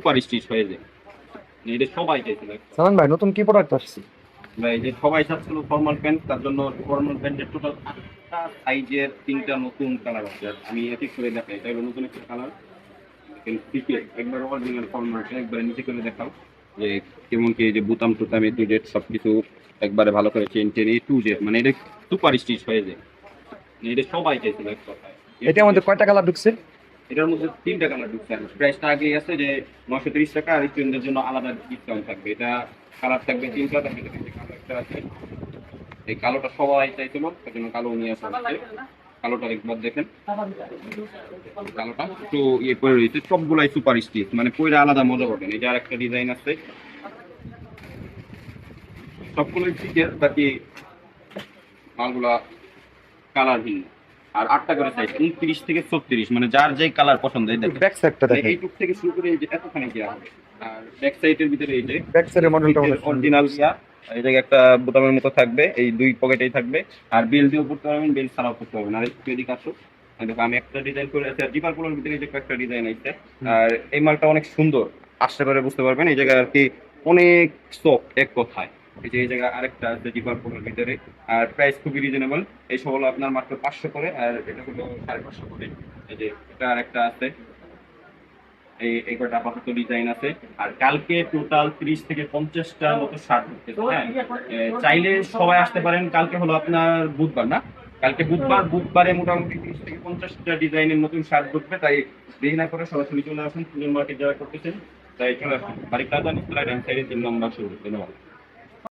Super stitch হয়ে যায়। এটা সবাই চাইছিল সালান ভাই নতুন কি প্রোডাক্ট আসছে? ভাই যে সবাই চাচ্ছিল ফর্মাল প্যান্ট তার জন্য ফর্মাল প্যান্টের টোটাল আটটা সাইজের তিনটা নতুন কালার আছে আমি এক করে দেখাই এটা হলো নতুন একটা কালার একবার অরিজিনাল ফর্মাল একবারে নিচে করে দেখাও। যে কেমন কি যে বুতাম টুতাম এ টু জেড সব কিছু একবারে ভালো করে চেন টেন এ টু জেড মানে এটা সুপার স্টিচ হয়ে যায়। মানে এটা সবাই চাইছিল এক কথায় এটার মধ্যে কয়টা কালার ঢুকছে? এটার মধ্যে তিনটা কালার আর প্রাইসটা আগেই আছে যে নশো তিরিশ টাকা আর স্টুডেন্টদের জন্য আলাদা ডিসকাউন্ট থাকবে। এটা কালার থাকবে তিনটা থাকবে কালো একটা আছে। এই কালোটা সবাই চাইছিল তার জন্য কালো নিয়ে আসা হচ্ছে। কালোটা একবার দেখেন। কালোটা একটু ইয়ে করে রয়েছে, সবগুলাই সুপার স্টিচ মানে কইরা আলাদা মজা পাবেন। এটা আর একটা ডিজাইন আছে। সবগুলোই ঠিকের বাকি মালগুলা কালারহীন আর আটটা করে সাইজ উনত্রিশ থেকে ছত্রিশ মানে যার যেই কালার পছন্দ এই দেখেন। ব্যাক সাইডটা মানে দেখেন। এইটুক থেকে শুরু করে এই যে এতখানি দেওয়া আর ব্যাক সাইডের ভিতরে এই যে ব্যাক সাইডের মডেলটা অরিজিনাল এই জায়গায় একটা বোতামের মতো থাকবে এই দুই পকেটেই থাকবে। আর বেল দিয়েও পড়তে পারবেন বেল ছাড়াও পড়তে পারবেন। আর একটু এদিকে আসো। দেখো আমি একটা ডিজাইন করে আছি আর পোলোর ভিতরে যে একটা ডিজাইন আছে। আর এই মালটা অনেক সুন্দর আসতে পারে বুঝতে পারবেন এই জায়গায় আর কি অনেক সফট এক কথায়। এই যে এই জায়গায় আরেকটা আছে পোলোর ভিতরে আর প্রাইস খুবই রিজনেবল এই সব হলো আপনার মাত্র পাঁচশো করে আর এটা হলো সাড়ে পাঁচশো করে। এই যে এটা আরেকটা আছে। এই এই কটা আপাতত ডিজাইন আছে। আর কালকে টোটাল ত্রিশ থেকে পঞ্চাশটা মতো শার্ট হ্যাঁ। চাইলে সবাই আসতে পারেন। কালকে হলো আপনার বুধবার না? কালকে বুধবার বুধবারে মোটামুটি ত্রিশ থেকে পঞ্চাশটা ডিজাইনের নতুন শার্ট ঢুকবে তাই দেরি না করে সরাসরি চলে আসুন। ফুলের মার্কেট যারা করতেছেন তাই চলে আসুন। বাড়ি কাজা সাইডে তিন নম্বর শুরু ধন্যবাদ।